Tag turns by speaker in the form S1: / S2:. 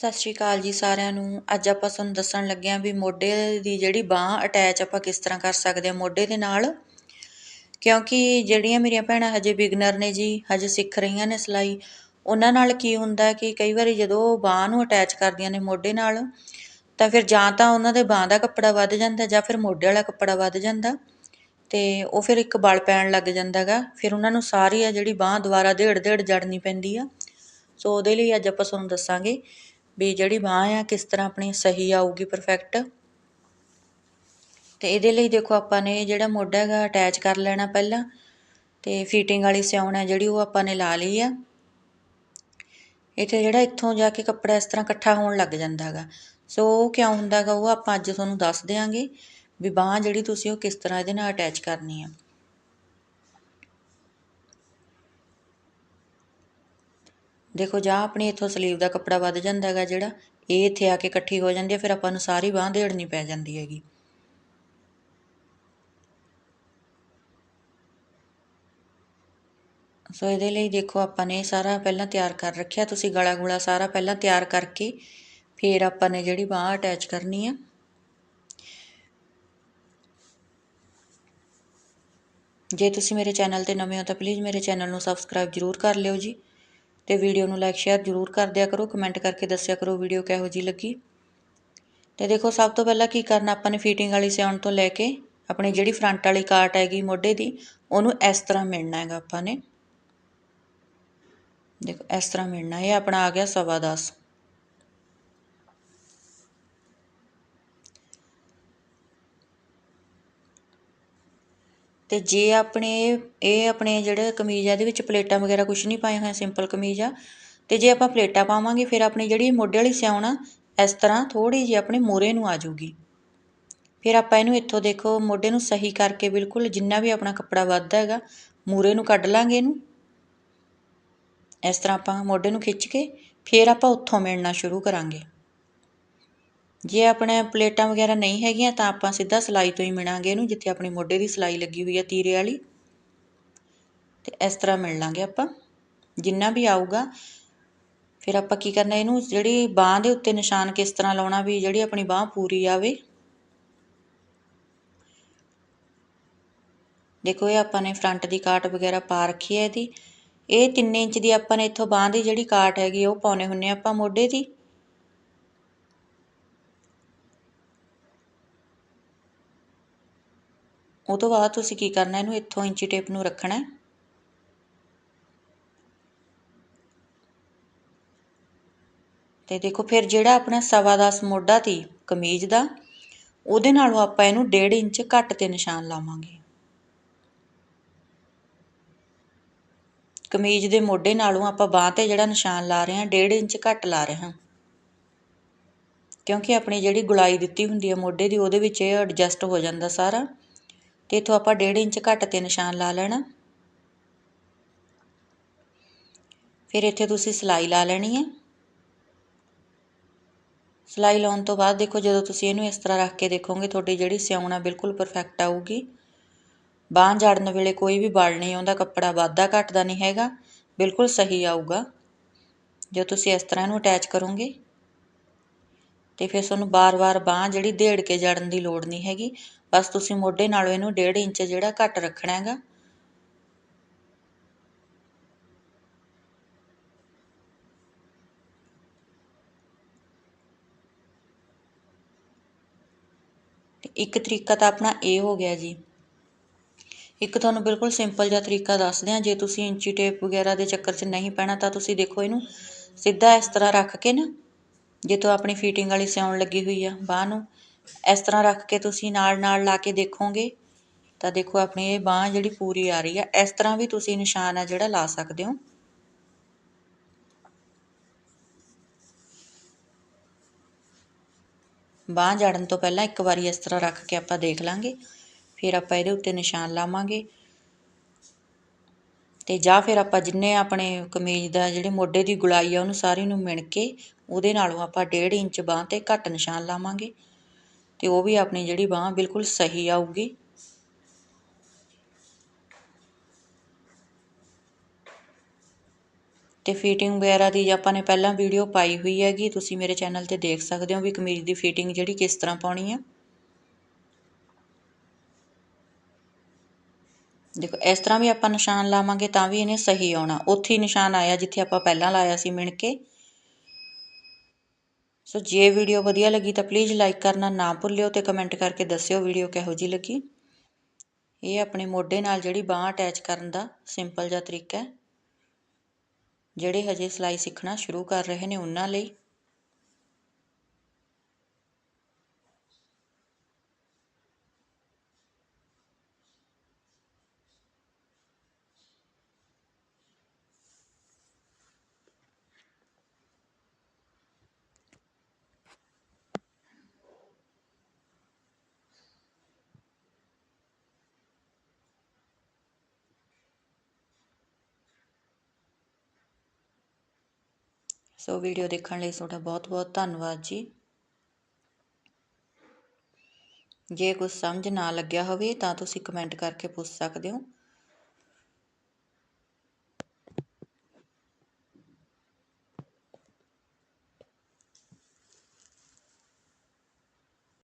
S1: ਸਤਿ ਸ਼੍ਰੀ ਅਕਾਲ ਜੀ ਸਾਰਿਆਂ ਨੂੰ। ਅੱਜ ਆਪਾਂ ਤੁਹਾਨੂੰ ਦੱਸਣ ਲੱਗੇ ਆਂ ਵੀ ਮੋਢੇ ਦੀ ਜਿਹੜੀ ਬਾਹ ਅਟੈਚ ਆਪਾਂ ਕਿਸ ਤਰ੍ਹਾਂ ਕਰ ਸਕਦੇ ਹਾਂ ਮੋਢੇ ਦੇ ਨਾਲ। ਕਿਉਂਕਿ ਜਿਹੜੀਆਂ ਮੇਰੀਆਂ ਭੈਣਾਂ ਹਜੇ ਬਿਗਨਰ ਨੇ ਜੀ, ਹਜੇ ਸਿੱਖ ਰਹੀਆਂ ਨੇ ਸਿਲਾਈ, ਉਹਨਾਂ ਨਾਲ ਕੀ ਹੁੰਦਾ ਕਿ ਕਈ ਵਾਰੀ ਜਦੋਂ ਬਾਹ ਨੂੰ ਅਟੈਚ ਕਰਦੀਆਂ ਨੇ ਮੋਢੇ ਨਾਲ, ਤਾਂ ਫਿਰ ਜਾਂ ਤਾਂ ਉਹਨਾਂ ਦੇ ਬਾਹ ਦਾ ਕੱਪੜਾ ਵੱਧ ਜਾਂਦਾ ਜਾਂ ਫਿਰ ਮੋਢੇ ਵਾਲਾ ਕੱਪੜਾ ਵੱਧ ਜਾਂਦਾ ਤੇ ਉਹ ਫਿਰ ਇੱਕ ਬਲ ਪੈਣ ਲੱਗ ਜਾਂਦਾਗਾ ਫਿਰ ਉਹਨਾਂ ਨੂੰ ਸਾਰੀ ਆ ਜਿਹੜੀ ਬਾਹ ਦੁਬਾਰਾ ਢੇੜ ਢੇੜ ਜੜਨੀ ਪੈਂਦੀ ਆ। ਸੋ ਉਹਦੇ ਲਈ ਅੱਜ ਆਪਾਂ ਤੁਹਾਨੂੰ ਦੱਸਾਂਗੇ ਵੀ ਜਿਹੜੀ ਬਾਂਹ ਆ, ਕਿਸ ਤਰ੍ਹਾਂ ਆਪਣੀ ਸਹੀ ਆਊਗੀ ਪਰਫੈਕਟ ਤੇ ਇਹਦੇ ਲਈ ਦੇਖੋ ਆਪਾਂ ਨੇ ਜਿਹੜਾ ਮੋਢਾ ਹੈਗਾ ਅਟੈਚ ਕਰ ਲੈਣਾ ਪਹਿਲਾਂ, ਤੇ ਫਿਟਿੰਗ ਵਾਲੀ ਸਿਉਣ ਹੈ ਜਿਹੜੀ, ਉਹ ਆਪਾਂ ਨੇ ਲਾ ਲਈ ਆ। ਇੱਥੇ ਜਿਹੜਾ ਇੱਥੋਂ ਜਾ ਕੇ ਕੱਪੜਾ ਇਸ ਤਰ੍ਹਾਂ ਇਕੱਠਾ ਹੋਣ ਲੱਗ ਜਾਂਦਾ ਹੈਗਾ। ਸੋ ਉਹ ਕਿਉਂ ਹੁੰਦਾ ਹੈਗਾ, ਉਹ ਆਪਾਂ ਅੱਜ ਤੁਹਾਨੂੰ ਦੱਸ ਦਿਆਂਗੇ ਵੀ ਬਾਹ ਜਿਹੜੀ ਤੁਸੀਂ ਉਹ ਕਿਸ ਤਰ੍ਹਾਂ ਇਹਦੇ ਨਾਲ ਅਟੈਚ ਕਰਨੀ ਆ। ਦੇਖੋ, ਜਾਂ ਆਪਣੀ ਇੱਥੋਂ ਸਲੀਵ ਦਾ ਕੱਪੜਾ ਵੱਧ ਜਾਂਦਾ ਹੈਗਾ ਜਿਹੜਾ, ਇਹ ਇੱਥੇ ਆ ਕੇ ਇਕੱਠੀ ਹੋ ਜਾਂਦੀ ਹੈ, ਫਿਰ ਆਪਾਂ ਨੂੰ ਸਾਰੀ ਬਾਂਹ ਦੇੜਨੀ ਪੈ ਜਾਂਦੀ ਹੈਗੀ। ਸੋ ਇਹਦੇ ਲਈ ਦੇਖੋ, ਆਪਾਂ ਨੇ ਸਾਰਾ ਪਹਿਲਾਂ ਤਿਆਰ ਕਰ ਰੱਖਿਆ। ਤੁਸੀਂ ਗਲਾ ਗੁਲਾ ਸਾਰਾ ਪਹਿਲਾਂ ਤਿਆਰ ਕਰਕੇ ਫਿਰ ਆਪਾਂ ਨੇ ਜਿਹੜੀ ਬਾਹ ਅਟੈਚ ਕਰਨੀ ਆ, ਜੇ ਤੁਸੀਂ ਮੇਰੇ ਚੈਨਲ ਤੇ ਨਵੇਂ ਹੋ ਤਾਂ ਪਲੀਜ਼ ਮੇਰੇ ਚੈਨਲ ਨੂੰ ਸਬਸਕ੍ਰਾਈਬ ਜ਼ਰੂਰ ਕਰ ਲਿਓ ਜੀ। ਤੇ ਵੀਡੀਓ ਨੂੰ ਲਾਈਕ ਸ਼ੇਅਰ ਜ਼ਰੂਰ ਕਰ ਦਿਆ ਕਰੋ ਕਮੈਂਟ ਕਰਕੇ ਦੱਸਿਆ ਕਰੋ ਵੀਡੀਓ ਕਿਹੋ ਜੀ ਲੱਗੀ। ਤੇ ਦੇਖੋ, ਸਭ ਤੋਂ ਪਹਿਲਾਂ ਕੀ ਕਰਨਾ, ਆਪਾਂ ਨੇ ਫਿਟਿੰਗ ਵਾਲੀ ਸਿਉਣ ਤੋਂ ਲੈ ਕੇ ਆਪਣੀ ਜਿਹੜੀ ਫਰੰਟ ਵਾਲੀ ਕਾਟ ਹੈਗੀ ਮੋਢੇ ਦੀ, ਉਹਨੂੰ ਇਸ ਤਰ੍ਹਾਂ ਮਿਲਣਾ ਹੈਗਾ ਆਪਾਂ ਨੇ। ਦੇਖੋ, ਇਸ ਤਰ੍ਹਾਂ ਮਿਲਣਾ, ਇਹ ਆਪਣਾ ਆ ਗਿਆ ਸਵਾ 10 ਅਤੇ ਜੇ ਆਪਣੇ, ਇਹ ਆਪਣੇ ਜਿਹੜੇ ਕਮੀਜ਼ ਆ, ਇਹਦੇ ਵਿੱਚ ਪਲੇਟਾਂ ਵਗੈਰਾ ਕੁਛ ਨਹੀਂ ਪਾਏ ਹੋਏ ਸਿੰਪਲ ਕਮੀਜ਼ ਆ। ਅਤੇ ਜੇ ਆਪਾਂ ਪਲੇਟਾਂ ਪਾਵਾਂਗੇ, ਫਿਰ ਆਪਣੀ ਜਿਹੜੀ ਮੋਢੇ ਵਾਲੀ ਸਿਉਣ ਆ, ਇਸ ਤਰ੍ਹਾਂ ਥੋੜ੍ਹੀ ਜਿਹੀ ਆਪਣੇ ਮੂਹਰੇ ਨੂੰ ਆ ਜਾਊਗੀ। ਫਿਰ ਆਪਾਂ ਇਹਨੂੰ ਇੱਥੋਂ ਦੇਖੋ, ਮੋਢੇ ਨੂੰ ਸਹੀ ਕਰਕੇ ਬਿਲਕੁਲ ਜਿੰਨਾ ਵੀ ਆਪਣਾ ਕੱਪੜਾ ਵੱਧਦਾ ਹੈਗਾ, ਮੂਹਰੇ ਨੂੰ ਕੱਢ ਲਾਂਗੇ ਇਹਨੂੰ। ਇਸ ਤਰ੍ਹਾਂ ਆਪਾਂ ਮੋਢੇ ਨੂੰ ਖਿੱਚ ਕੇ, ਫਿਰ ਆਪਾਂ ਉੱਥੋਂ ਮਿਲਣਾ ਸ਼ੁਰੂ ਕਰਾਂਗੇ। ਜੇ ਆਪਣੇ ਪਲੇਟਾਂ ਵਗੈਰਾ ਨਹੀਂ ਹੈਗੀਆਂ ਤਾਂ ਆਪਾਂ ਸਿੱਧਾ ਸਿਲਾਈ ਤੋਂ ਹੀ ਮਿਣਾਂਗੇ ਇਹਨੂੰ, ਜਿੱਥੇ ਆਪਣੀ ਮੋਢੇ ਦੀ ਸਿਲਾਈ ਲੱਗੀ ਹੋਈ ਹੈ ਤੀਰੇ ਵਾਲੀ। ਤੇ ਇਸ ਤਰ੍ਹਾਂ ਮਿਲ ਲਾਂਗੇ ਆਪਾਂ। ਜਿੰਨਾ ਵੀ ਆਊਗਾ, ਫਿਰ ਆਪਾਂ ਕੀ ਕਰਨਾ, ਇਹਨੂੰ ਜਿਹੜੀ ਬਾਹ ਦੇ ਉੱਤੇ ਨਿਸ਼ਾਨ ਕਿਸ ਤਰ੍ਹਾਂ ਲਾਉਣਾ ਵੀ ਜਿਹੜੀ ਆਪਣੀ ਬਾਹ ਪੂਰੀ ਆਵੇ। ਦੇਖੋ, ਇਹ ਆਪਾਂ ਨੇ ਫਰੰਟ ਦੀ ਕਾਟ ਵਗੈਰਾ ਪਾ ਰੱਖੀ ਹੈ ਇਹਦੀ। ਇਹ 3 ਇੰਚ ਦੀ ਆਪਾਂ ਨੇ ਇੱਥੋਂ ਬਾਹ ਦੀ ਜਿਹੜੀ ਕਾਟ ਹੈਗੀ, ਉਹ ਪਾਉਨੇ ਹੁੰਨੇ ਆਪਾਂ ਮੋਢੇ ਦੀ। ਉਹ ਤੋਂ ਬਾਅਦ ਤੁਸੀਂ ਕੀ ਕਰਨਾ, ਇਹਨੂੰ ਇੱਥੋਂ ਇੰਚੀ ਟੇਪ ਨੂੰ ਰੱਖਣਾ ਤੇ ਦੇਖੋ, ਫਿਰ ਜਿਹੜਾ ਆਪਣਾ ਸਵਾ 10 ਮੋਢਾ ਤੀ ਕਮੀਜ਼ ਦਾ, ਉਹਦੇ ਨਾਲੋਂ ਆਪਾਂ ਇਹਨੂੰ 1.5 ਇੰਚ ਘੱਟ ਤੇ ਨਿਸ਼ਾਨ ਲਾਵਾਂਗੇ। ਕਮੀਜ਼ ਦੇ ਮੋਢੇ ਨਾਲੋਂ ਆਪਾਂ ਬਾਹ ਤੇ ਜਿਹੜਾ ਨਿਸ਼ਾਨ ਲਾ ਰਹੇ ਹਾਂ 1.5 ਇੰਚ ਘੱਟ ਲਾ ਰਹੇ ਹਾਂ। ਕਿਉਂਕਿ ਆਪਣੀ ਜਿਹੜੀ ਗੁਲਾਈ ਦਿੱਤੀ ਹੁੰਦੀ ਹੈ ਮੋਢੇ ਦੀ, ਉਹਦੇ ਵਿੱਚ ਇਹ ਐਡਜਸਟ ਹੋ ਜਾਂਦਾ ਸਾਰਾ। ਤੇ ਇਥੋਂ ਆਪਾਂ 1.5 ਇੰਚ ਘੱਟ ਤੇ ਨਿਸ਼ਾਨ ਲਾ ਲੈਣਾ। ਫਿਰ ਇੱਥੇ ਤੁਸੀਂ ਸਲਾਈ ਲਾ ਲੈਣੀ ਹੈ। ਸਲਾਈ ਲਾਉਣ ਤੋਂ ਬਾਅਦ ਦੇਖੋ, ਜਦੋਂ ਤੁਸੀਂ ਇਹਨੂੰ ਇਸ ਤਰ੍ਹਾਂ ਰੱਖ ਕੇ ਦੇਖੋਗੇ, ਤੁਹਾਡੀ ਜਿਹੜੀ ਸਿਉਣਾ ਬਿਲਕੁਲ ਪਰਫੈਕਟ ਆਊਗੀ। ਬਾਹ ਜੜਨ ਵੇਲੇ ਕੋਈ ਵੀ ਬਲ ਨਹੀਂ ਆਉਂਦਾ ਕੱਪੜਾ ਵਾਧਾ ਘਟਦਾ ਨਹੀਂ ਹੈਗਾ, ਬਿਲਕੁਲ ਸਹੀ ਆਊਗਾ। ਜੇ ਤੁਸੀਂ ਇਸ ਤਰ੍ਹਾਂ ਇਹਨੂੰ ਅਟੈਚ ਕਰੋਗੇ, ਤੇ ਫਿਰ ਤੁਹਾਨੂੰ ਬਾਰ-ਬਾਰ ਬਾਹ ਜਿਹੜੀ ਢੇੜ ਕੇ ਜੜਨ ਦੀ ਲੋੜ ਨਹੀਂ ਹੈਗੀ। ਬਸ ਤੁਸੀਂ ਮੋਢੇ ਨਾਲੋਂ ਇਹਨੂੰ ਡੇਢ ਇੰਚ ਜਿਹੜਾ ਘੱਟ ਰੱਖਣਾ ਹੈਗਾ। ਇੱਕ ਤਰੀਕਾ ਤਾਂ ਆਪਣਾ ਇਹ ਹੋ ਗਿਆ ਜੀ। ਇੱਕ ਤੁਹਾਨੂੰ ਬਿਲਕੁਲ ਸਿੰਪਲ ਜਿਹਾ ਤਰੀਕਾ ਦੱਸਦੇ ਆ ਜੇ ਤੁਸੀਂ ਇੰਚੀ ਟੇਪ ਵਗੈਰਾ ਦੇ ਚੱਕਰ 'ਚ ਨਹੀਂ ਪੈਣਾ ਤਾਂ ਤੁਸੀਂ ਦੇਖੋ ਇਹਨੂੰ ਸਿੱਧਾ ਇਸ ਤਰ੍ਹਾਂ ਰੱਖ ਕੇ ਨਾ ਜੇ ਤੋਂ ਆਪਣੀ ਫੀਟਿੰਗ ਵਾਲੀ ਸਿਉਣ ਲੱਗੀ ਹੋਈ ਆ, ਬਾਹ ਨੂੰ। ਇਸ ਤਰ੍ਹਾਂ ਰੱਖ ਕੇ ਤੁਸੀਂ ਨਾਲ ਨਾਲ ਲਾ ਕੇ ਦੇਖੋਗੇ, ਤਾਂ ਦੇਖੋ ਆਪਣੀ ਇਹ ਬਾਂਹ ਜਿਹੜੀ ਪੂਰੀ ਆ ਰਹੀ ਆ, ਇਸ ਤਰ੍ਹਾਂ ਵੀ ਤੁਸੀਂ ਨਿਸ਼ਾਨ ਆ ਜਿਹੜਾ ਲਾ ਸਕਦੇ ਹੋ। ਬਾਂਹ ਜੜਨ ਤੋਂ ਪਹਿਲਾਂ ਇੱਕ ਵਾਰੀ ਇਸ ਤਰ੍ਹਾਂ ਰੱਖ ਕੇ ਆਪਾਂ ਦੇਖ ਲਾਂਗੇ, ਫਿਰ ਆਪਾਂ ਇਹਦੇ ਉੱਤੇ ਨਿਸ਼ਾਨ ਲਾਵਾਂਗੇ। ਤੇ ਜਾਂ ਫਿਰ ਆਪਾਂ ਜਿੰਨੇ ਆਪਣੇ ਕਮੀਜ਼ ਦਾ ਜਿਹੜੇ ਮੋਢੇ ਦੀ ਗੁਲਾਈ ਆ ਉਹਨੂੰ ਸਾਰੀ ਨੂੰ ਮਿਣ ਕੇ ਉਹਦੇ ਨਾਲੋਂ ਆਪਾਂ 1.5 ਇੰਚ ਬਾਹ ਤੇ ਘੱਟ ਨਿਸ਼ਾਨ ਲਾਵਾਂਗੇ। ਅਤੇ ਉਹ ਵੀ ਆਪਣੀ ਜਿਹੜੀ ਬਾਂਹ ਬਿਲਕੁਲ ਸਹੀ ਆਊਗੀ। ਤੇ ਫਿਟਿੰਗ ਵਗੈਰਾ ਦੀ ਆਪਾਂ ਨੇ ਪਹਿਲਾਂ ਵੀਡੀਓ ਪਾਈ ਹੋਈ ਹੈਗੀ, ਤੁਸੀਂ ਮੇਰੇ ਚੈਨਲ ਤੇ ਦੇਖ ਸਕਦੇ ਹੋ ਵੀ ਕਮੀਜ਼ ਦੀ ਫਿਟਿੰਗ ਜਿਹੜੀ ਕਿਸ ਤਰ੍ਹਾਂ ਪਾਉਣੀ ਆ। ਦੇਖੋ, ਇਸ ਤਰ੍ਹਾਂ ਵੀ ਆਪਾਂ ਨਿਸ਼ਾਨ ਲਾਵਾਂਗੇ ਤਾਂ ਵੀ ਇਹਨੇ ਸਹੀ ਆਉਣਾ। ਉੱਥੇ ਹੀ ਨਿਸ਼ਾਨ ਆਇਆ ਜਿੱਥੇ ਆਪਾਂ ਪਹਿਲਾਂ ਲਾਇਆ ਸੀ ਮਿਣ ਕੇ। ਸੋ ਜੇ ਵੀਡੀਓ ਵਧੀਆ ਲੱਗੀ ਤਾਂ ਪਲੀਜ਼ ਲਾਈਕ ਕਰਨਾ ਨਾ ਭੁੱਲਿਓ ਤੇ ਕਮੈਂਟ ਕਰਕੇ ਦੱਸਿਓ ਵੀਡੀਓ ਕਿਹੋ ਜੀ ਲੱਗੀ। ਇਹ ਆਪਣੇ ਮੋਢੇ ਨਾਲ ਜਿਹੜੀ ਬਾਹ ਅਟੈਚ ਕਰਨ ਦਾ ਸਿੰਪਲ ਜਿਹਾ ਤਰੀਕਾ ਹੈ। ਜਿਹੜੇ ਹਜੇ ਸਿਲਾਈ ਸਿੱਖਣਾ ਸ਼ੁਰੂ ਕਰ ਰਹੇ ਨੇ ਉਹਨਾਂ ਲਈ ਸੋ ਵੀਡੀਓ ਦੇਖਣ ਲਈ ਤੁਹਾਡਾ ਬਹੁਤ-ਬਹੁਤ ਧੰਨਵਾਦ ਜੀ। ਜੇ ਕੁਝ ਸਮਝ ਨਾ ਲੱਗਿਆ ਹੋਵੇ ਤਾਂ ਤੁਸੀਂ ਕਮੈਂਟ ਕਰਕੇ ਪੁੱਛ ਸਕਦੇ ਹੋ।